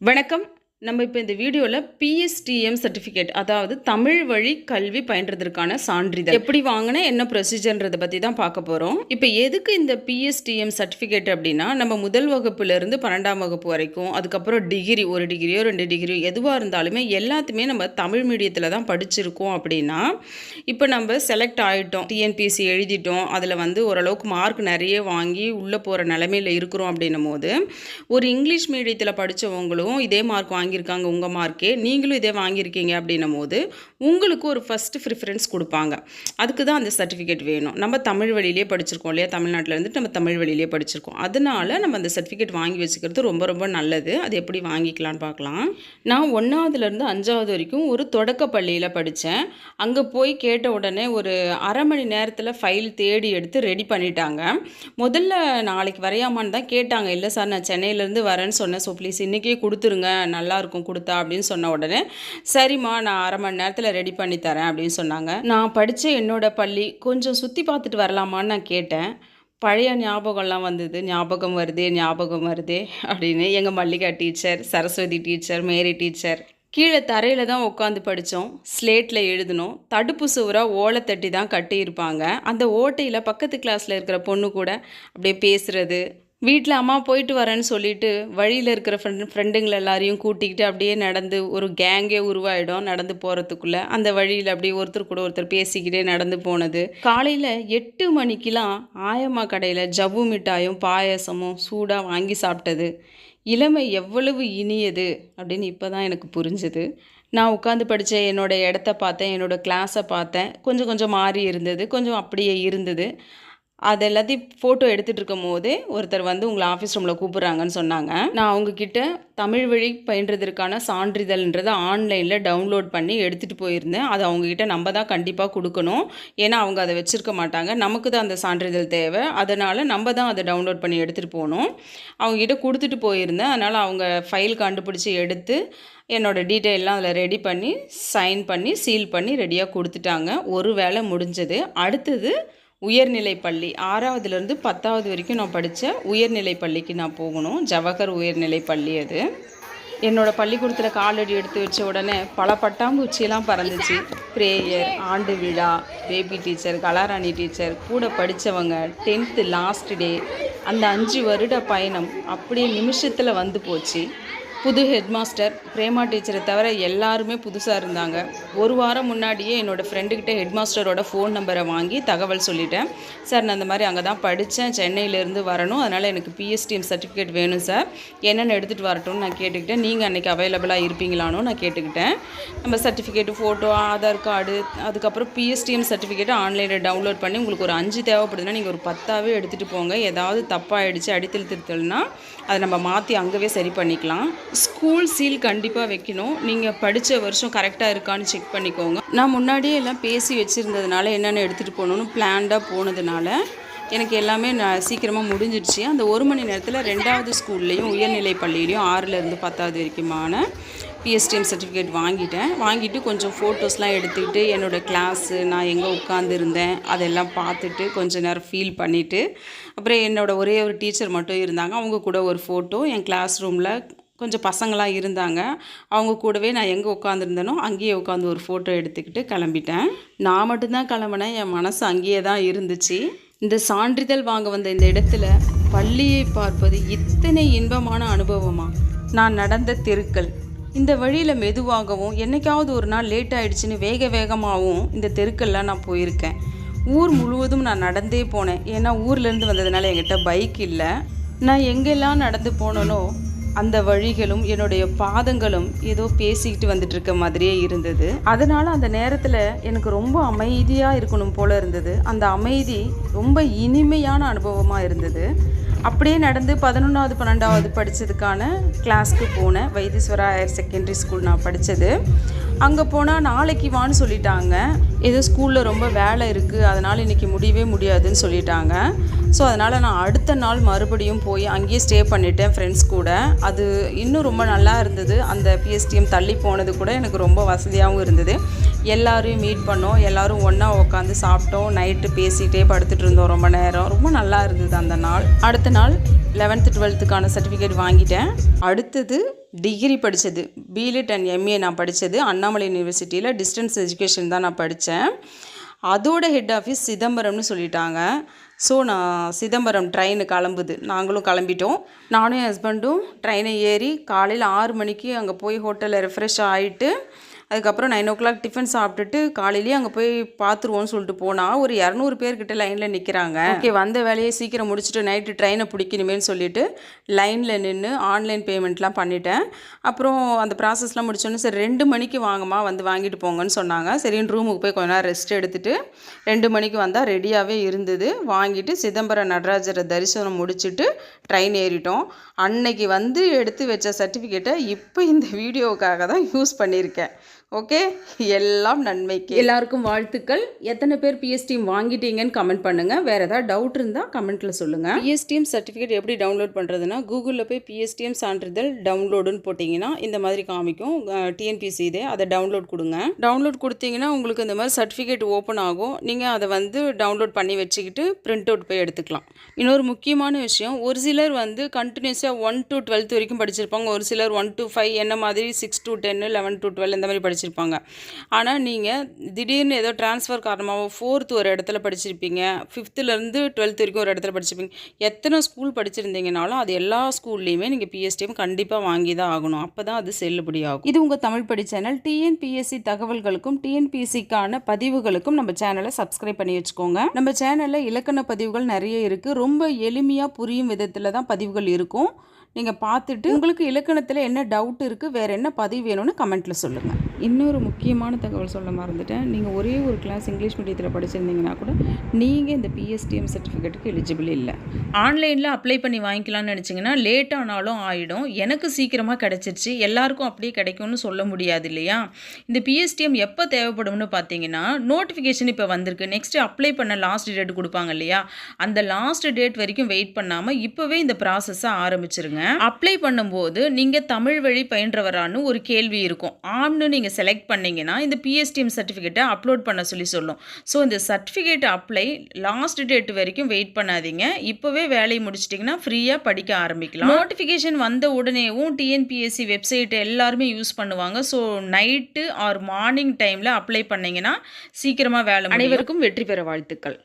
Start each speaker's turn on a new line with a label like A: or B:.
A: வணக்கம். நம்ம இப்போ இந்த வீடியோவில் பிஎஸ்டிஎம் சர்டிஃபிகேட் அதாவது தமிழ் வழி கல்வி பயின்றதற்கான சான்றிதழ். எப்படி வாங்கினா என்ன ப்ரொசீஜர்ன்றதை பற்றி தான் பார்க்க போகிறோம் இப்போ எதுக்கு இந்த பிஎஸ்டிஎம் சர்டிஃபிகேட் அப்படின்னா நம்ம முதல் வகுப்புலேருந்து பன்னெண்டாம் வகுப்பு வரைக்கும் அதுக்கப்புறம் டிகிரி ஒரு டிகிரியோ ரெண்டு டிகிரியோ எதுவாக இருந்தாலுமே எல்லாத்தையுமே நம்ம தமிழ் மீடியத்தில் தான் படிச்சிருக்கோம் அப்படின்னா இப்போ நம்ம செலக்ட் ஆகிட்டோம் டிஎன்பிஎஸ்சி எழுதிட்டோம் அதில் வந்து ஓரளவுக்கு மார்க் நிறைய வாங்கி உள்ளே போகிற நிலமையில இருக்கிறோம் அப்படின்னும் போது ஒரு இங்கிலீஷ் மீடியத்தில் படித்தவங்களும் இதே மார்க் வாங்கி வாங்கியிருக்காங்க உங்கள் மார்க்கே. நீங்களும் இதே வாங்கியிருக்கீங்க அப்படின்னும் போது உங்களுக்கு ஒரு ஃபஸ்ட்டு ப்ரிஃபரன்ஸ் கொடுப்பாங்க. அதுக்கு தான் அந்த சர்டிஃபிகேட் வேணும். நம்ம தமிழ் வழியிலே படிச்சிருக்கோம் இல்லையா? தமிழ்நாட்டில் இருந்துட்டு நம்ம தமிழ் வழியிலே படிச்சிருக்கோம். அதனால நம்ம அந்த சர்டிஃபிகேட் வாங்கி வச்சுக்கிறது ரொம்ப ரொம்ப நல்லது. அது எப்படி வாங்கிக்கலாம்னு பார்க்கலாம். நான் ஒன்றாவதுலேருந்து அஞ்சாவது வரைக்கும் ஒரு தொடக்க பள்ளியில் படித்தேன் அங்கே போய் கேட்ட உடனே ஒரு அரை மணி நேரத்தில் ஃபைல் தேடி எடுத்து ரெடி பண்ணிட்டாங்க. முதல்ல நாளைக்கு வரையாமான்னு தான் கேட்டாங்க. இல்லை சார் நான் சென்னையிலேருந்து வரேன்னு சொன்னேன். ஸோ ப்ளீஸ் இன்றைக்கே கொடுத்துருங்க. நல்லா இருக்கும் கொடுத்தா அப்படின்னு சொன்ன உடனே சரிம்மா நான் அரை மணி நேரத்தில் ரெடி பண்ணி தரேன் அப்படின்னு சொன்னாங்க. நான் படித்த என்னோட பள்ளி கொஞ்சம் சுற்றி பார்த்துட்டு வரலாமான்னு நான் கேட்டேன். பழைய ஞாபகம்லாம் வந்தது. ஞாபகம் வருதே ஞாபகம் வருதே அப்படின்னு எங்கள் Mallika teacher Saraswathi teacher Mary teacher கீழே தரையில் தான் உட்காந்து படித்தோம் ஸ்லேட்டில் எழுதணும் தடுப்பு சுவராக ஓலை தட்டி தான் கட்டியிருப்பாங்க. அந்த ஓட்டையில் பக்கத்து கிளாஸில் இருக்கிற பொண்ணு கூட அப்படியே பேசுகிறது வீட்டில் அம்மா போயிட்டு வரேன்னு சொல்லிட்டு வழியில் இருக்கிற ஃப்ரெண்ட் ஃப்ரெண்டுங்களை எல்லாரையும் கூட்டிக்கிட்டு அப்படியே நடந்து ஒரு கேங்கே உருவாயிடும் நடந்து போகிறதுக்குள்ளே அந்த வழியில் அப்படியே ஒருத்தர் கூட ஒருத்தர் பேசிக்கிட்டே நடந்து போனது. காலையில் எட்டு மணிக்கெலாம் ஆயம்மா கடையில் ஜவ்வு மிட்டாயும் பாயசமும் சூடாக வாங்கி சாப்பிட்டது. இளமை எவ்வளவு இனியது அப்படின்னு இப்போ தான் எனக்கு புரிஞ்சுது. நான் உட்காந்து படித்த என்னோடய இடத்த பார்த்தேன் என்னோடய கிளாஸை பார்த்தேன். கொஞ்சம் கொஞ்சம் மாறி இருந்தது கொஞ்சம் அப்படியே இருந்தது. அது எல்லாத்தையும் ஃபோட்டோ எடுத்துகிட்டு இருக்கும் ஒருத்தர் வந்து உங்களை ஆஃபீஸ் ரூமில் கூப்பிட்றாங்கன்னு சொன்னாங்க. நான் அவங்கக்கிட்ட தமிழ் வழி பயின்றதற்கான சான்றிதழ்ன்றதை ஆன்லைனில் டவுன்லோட் பண்ணி எடுத்துகிட்டு போயிருந்தேன். அது அவங்கக்கிட்ட நம்ம தான் கண்டிப்பாக கொடுக்கணும். ஏன்னா அவங்க அதை வச்சுருக்க மாட்டாங்க. நமக்கு தான் அந்த சான்றிதழ் தேவை. அதனால் நம்ம தான் அதை டவுன்லோட் பண்ணி எடுத்துகிட்டு போகணும். அவங்கக்கிட்ட கொடுத்துட்டு போயிருந்தேன். அதனால் அவங்க ஃபைல் கண்டுபிடிச்சி எடுத்து என்னோடய டீட்டெயிலெலாம் அதில் ரெடி பண்ணி சைன் பண்ணி சீல் பண்ணி ரெடியாக கொடுத்துட்டாங்க. ஒரு வேலை முடிஞ்சது. அடுத்தது உயர்நிலை பள்ளி. ஆறாவதுலேருந்து பத்தாவது வரைக்கும் நான் படித்த உயர்நிலை பள்ளிக்கு நான் போகணும். ஜவஹர் உயர்நிலை பள்ளி அது. என்னோடய பள்ளிக்கூடத்தில் காலடி எடுத்து வச்ச உடனே பல பட்டாம்பூச்சியெல்லாம் பறந்துச்சு. ப்ரேயர் ஆண்டு விழா பேபி டீச்சர் கலாராணி டீச்சர் கூட படித்தவங்க டென்த்து லாஸ்ட் டே அந்த அஞ்சு வருட பயணம் அப்படியே நிமிஷத்தில் வந்து போச்சு. புது ஹெட்மாஸ்டர் பிரேமா டீச்சரை தவிர எல்லாருமே புதுசாக இருந்தாங்க. ஒரு வாரம் முன்னாடியே என்னோடய ஃப்ரெண்டுக்கிட்ட ஹெட் மாஸ்டரோட ஃபோன் நம்பரை வாங்கி தகவல் சொல்லிட்டேன். சார் நான் இந்த மாதிரி அங்கே தான் படித்தேன் சென்னையிலேருந்து வரணும். அதனால் எனக்கு பிஎஸ்டிஎம் சர்டிஃபிகேட் வேணும் சார். என்னென்ன எடுத்துகிட்டு வரட்டும்னு நான் கேட்டுக்கிட்டேன். நீங்கள் அன்றைக்கி அவைலபிளாக இருப்பீங்களானோ நான் கேட்டுக்கிட்டேன். நம்ம சர்டிஃபிகேட்டு ஃபோட்டோ ஆதார் கார்டு அதுக்கப்புறம் பிஎஸ்டிஎம் சர்டிஃபிகேட்டை ஆன்லைனில் டவுன்லோட் பண்ணி உங்களுக்கு ஒரு அஞ்சு தேவைப்படுதுன்னா நீங்கள் ஒரு பத்தாவே எடுத்துகிட்டு போங்க. ஏதாவது தப்பாகிடுச்சு அடித்தல் அதை நம்ம மாற்றி அங்கேவே சரி பண்ணிக்கலாம். ஸ்கூல் சீல் கண்டிப்பாக வைக்கணும். நீங்கள் படித்த வருஷம் கரெக்டாக இருக்கான்னு செக் பண்ணிக்கோங்க. நான் முன்னாடியே எல்லாம் பேசி வச்சுருந்ததுனால என்னென்ன எடுத்துகிட்டு போகணுன்னு பிளான்டாக போனதுனால எனக்கு எல்லாமே நான் சீக்கிரமாக முடிஞ்சிடுச்சு. அந்த ஒரு மணி நேரத்தில் ரெண்டாவது ஸ்கூல்லையும் உயர்நிலை பள்ளியிலையும் ஆறுலேருந்து பத்தாவது வரைக்குமான பிஎஸ்டிஎம் சர்டிஃபிகேட் வாங்கிட்டேன். வாங்கிட்டு கொஞ்சம் ஃபோட்டோஸ்லாம் எடுத்துக்கிட்டு என்னோடய கிளாஸு நான் எங்கே உட்காந்துருந்தேன் அதெல்லாம் பார்த்துட்டு கொஞ்ச நேரம் ஃபீல் பண்ணிவிட்டு அப்புறம் என்னோடய ஒரே ஒரு டீச்சர் மட்டும் இருந்தாங்க. அவங்க கூட ஒரு ஃபோட்டோ என் கிளாஸ் ரூமில் கொஞ்சம் பசங்களாம் இருந்தாங்க. அவங்க கூடவே நான் எங்கே உட்காந்துருந்தேனோ அங்கேயே உட்காந்து ஒரு ஃபோட்டோ எடுத்துக்கிட்டு கிளம்பிட்டேன். நான் மட்டும்தான் கிளம்புனேன். என் மனசு அங்கேயே தான் இருந்துச்சு. இந்த சான்றிதழ் வாங்க வந்த இந்த இடத்துல பள்ளியை பார்ப்பது இத்தனை இன்பமான அனுபவமா? நான் நடந்த தெருக்கள். இந்த வழியில் மெதுவாகவும் என்னைக்காவது ஒரு நாள் லேட் ஆகிடுச்சின்னு வேக வேகமாகவும் இந்த தெருக்கள்லாம் நான் போயிருக்கேன். ஊர் முழுவதும் நான் நடந்தே போனேன். ஏன்னா ஊர்லேருந்து வந்ததுனால என்கிட்ட பைக் இல்லை. நான் எங்கெல்லாம் நடந்து போனனோ அந்த வழிகளும் என்னுடைய பாதங்களும் ஏதோ பேசிக்கிட்டு வந்துட்டு இருக்க மாதிரியே இருந்தது. அதனால அந்த நேரத்தில் எனக்கு ரொம்ப அமைதியாக இருக்கணும் போல இருந்தது. அந்த அமைதி ரொம்ப இனிமையான அனுபவமாக இருந்தது. அப்படியே நடந்து பதினொன்றாவது பன்னெண்டாவது படித்ததுக்கான கிளாஸ்க்கு போனேன். வைத்தீஸ்வரா ஹையர் செகண்டரி ஸ்கூல் நான் படித்தது அங்கே போனால் நாளைக்கு வான்னு சொல்லிட்டாங்க. ஏதோ ஸ்கூலில் ரொம்ப வேலை இருக்குது அதனால் இன்றைக்கி முடியவே முடியாதுன்னு சொல்லிட்டாங்க. ஸோ அதனால் நான் அடுத்த நாள் மறுபடியும் போய் அங்கேயே ஸ்டே பண்ணிட்டேன் ஃப்ரெண்ட்ஸ் கூட. அது இன்னும் ரொம்ப நல்லா இருந்தது. அந்த பிஎஸ்டிஎம் தள்ளி போனது கூட எனக்கு ரொம்ப வசதியாகவும் இருந்தது. எல்லாரையும் மீட் பண்ணோம். எல்லோரும் ஒன்றா உட்காந்து சாப்பிட்டோம். நைட்டு பேசிகிட்டே படுத்துட்டு இருந்தோம் ரொம்ப நேரம். ரொம்ப நல்லா இருந்தது அந்த நாள். அடுத்த நாள் லெவன்த்து டுவெல்த்துக்கான சர்டிஃபிகேட் வாங்கிட்டேன். அடுத்தது டிகிரி படித்தது பிலிட் அண்ட் எம்ஏ நான் படித்தது அண்ணாமலை யூனிவர்சிட்டியில் டிஸ்டன்ஸ் எஜுகேஷன் தான் நான் படித்தேன் அதோட ஹெட் ஆஃபீஸ் சிதம்பரம்னு சொல்லிட்டாங்க. ஸோ நான் சிதம்பரம் ட்ரெயின் கிளம்புது. நாங்களும் கிளம்பிட்டோம். நானும் என் ஹஸ்பண்டும் ட்ரெயினை ஏறி காலையில் ஆறு மணிக்கு அங்கே போய் ஹோட்டலில் ரெஃப்ரெஷ் ஆகிட்டு அதுக்கப்புறம் நைன் ஓ கிளாக் டிஃபன் சாப்பிட்டுட்டு காலையிலேயே அங்கே போய் பார்த்துருவோம்னு சொல்லிட்டு போனால் ஒரு இரநூறு பேர்கிட்ட லைனில் நிற்கிறாங்க ஓகே. வந்த வேலையை சீக்கிரம் முடிச்சுட்டு நைட்டு ட்ரெயினை பிடிக்கணுமேனு சொல்லிட்டு லைனில் நின்று ஆன்லைன் பேமெண்ட்லாம் பண்ணிட்டேன். அப்புறம் அந்த ப்ராசஸ்லாம் முடிச்சோன்னே சரி ரெண்டு மணிக்கு வாங்கம்மா வந்து வாங்கிட்டு போங்கன்னு சொன்னாங்க. சரின்னு ரூமுக்கு போய் கொஞ்ச நேரம் ரெஸ்ட் எடுத்துட்டு ரெண்டு மணிக்கு வந்தால் ரெடியாகவே இருந்தது. வாங்கிட்டு சிதம்பரம் நடராஜரை தரிசனம் முடிச்சுட்டு ட்ரெயின் ஏறிட்டோம். அன்னைக்கு வந்து எடுத்து வச்ச சர்டிஃபிகேட்டை இப்போ இந்த வீடியோவுக்காக தான் யூஸ் பண்ணியிருக்கேன். ஓகே? எல்லாம் நன்மைக்கு. எல்லாருக்கும் வாழ்த்துக்கள். எத்தனை பேர் பிஎஸ்டிஎம் வாங்கிட்டீங்கன்னு கமெண்ட் பண்ணுங்கள் வேறு ஏதாவது டவுட் இருந்தால் கமெண்ட்டில் சொல்லுங்கள் பிஎஸ்டிஎம் சர்டிஃபிகேட் எப்படி டவுன்லோட் பண்ணுறதுனா கூகுளில் போய் பிஎஸ்டிஎம் சான்றிதழ் டவுன்லோடுன்னு போட்டிங்கன்னா இந்த மாதிரி காமிக்கும். டிஎன்பிசி இதே. அதை டவுன்லோட் கொடுங்க. டவுன்லோட் கொடுத்தீங்கன்னா உங்களுக்கு இந்த மாதிரி சர்டிஃபிகேட் ஓப்பன் ஆகும். நீங்கள் அதை வந்து டவுன்லோட் பண்ணி வச்சுக்கிட்டு பிரிண்ட் அவுட் போய் எடுத்துக்கலாம். இன்னொரு முக்கியமான விஷயம் ஒரு சிலர் வந்து கண்டினியூஸாக ஒன் டு டுவெல்த் வரைக்கும் படிச்சிருப்பாங்க. ஒரு சிலர் ஒன் டு ஃபைவ் என்ன மாதிரி சிக்ஸ் டு டென்னு லெவன் டு டுவெல் இந்த மாதிரி படிச்சிருப்பாங்க. ஆனால் நீங்கள் திடீர்னு ஏதோ ட்ரான்ஸ்ஃபர் காரணமாக ஃபோர்த்து ஒரு இடத்துல படிச்சிருப்பீங்க ஃபிஃப்த்துலேருந்து டுவெல்த் வரைக்கும் ஒரு இடத்துல படிச்சிருப்பீங்க எத்தனை ஸ்கூல் படிச்சிருந்தீங்கனாலும் அது எல்லா ஸ்கூல்லையுமே நீங்கள் பிஎஸ்டிஎம் கண்டிப்பாக வாங்கி தான் ஆகணும். அப்போ தான் அது செல்லுபடி ஆகும். இது உங்கள் தமிழ் படி சேனல் டிஎன்பிஎஸ்சி தகவல்களுக்கும் டிஎன்பிஎஸ்சிக்கான பதிவுகளுக்கும் நம்ம சேனலை சப்ஸ்கிரைப் பண்ணி வச்சுக்கோங்க. நம்ம சேனலில் இலக்கண பதிவுகள் நிறைய இருக்குது ரொம்ப எளிமையாக புரியும் விதத்தில் தான் பதிவுகள் இருக்கும். நீங்கள் பார்த்துட்டு உங்களுக்கு இலக்கணத்தில் என்ன டவுட் இருக்குது வேறு என்ன பதிவு வேணும்னு கமெண்ட்டில் சொல்லுங்கள் இன்னொரு முக்கியமான தகவல் சொல்ல மறந்துட்டேன். நீங்கள் ஒரே ஒரு கிளாஸ் இங்கிலீஷ் மீடியத்தில் படிச்சிருந்தீங்கன்னா கூட நீங்கள் இந்த பிஎஸ்டிஎம் சர்டிஃபிகேட்டுக்கு எலிஜிபிள் இல்லை. ஆன்லைனில் அப்ளை பண்ணி வாங்கிக்கலாம்னு நினச்சிங்கன்னா லேட் ஆனாலும் ஆகிடும் எனக்கு சீக்கிரமாக கிடச்சிருச்சு. எல்லாருக்கும் அப்படியே கிடைக்கும்னு சொல்ல முடியாது இல்லையா? இந்த பிஎஸ்டிஎம் எப்போ தேவைப்படும்னு பார்த்தீங்கன்னா நோட்டிஃபிகேஷன் இப்போ வந்திருக்கு. நெக்ஸ்ட்டு அப்ளை பண்ண லாஸ்ட் டேட் கொடுப்பாங்க இல்லையா? அந்த லாஸ்ட் டேட் வரைக்கும் வெயிட் பண்ணாமல் இப்போவே இந்த ப்ராசஸை ஆரம்பிச்சிருங்க. அப்ளை பண்ணும்போது நீங்கள் தமிழ் வழி பயின்றவரான்னு ஒரு கேள்வி இருக்கும். ஆம்னு நீங்கள் செலக்ட் பண்ணிங்கன்னா இந்த பிஎஸ்டிஎம் சர்டிஃபிகேட்டை அப்லோட் பண்ண சொல்லி சொல்லும். ஸோ இந்த சர்டிஃபிகேட் அப்ளை லாஸ்ட் டேட் வரைக்கும் வெயிட் பண்ணாதீங்க. இப்போவே வேலையை முடிச்சிட்டிங்கன்னா ஃப்ரீயாக படிக்க ஆரம்பிக்கலாம். நோட்டிஃபிகேஷன் வந்த உடனேவும் டிஎன்பிஎஸ்சி வெப்சைட்டை எல்லாருமே யூஸ் பண்ணுவாங்க. ஸோ நைட்டு ஆர் மார்னிங் டைமில் அப்ளை பண்ணீங்கன்னா சீக்கிரமாக வேலை அனைவருக்கும் வெற்றி பெற வாழ்த்துக்கள்.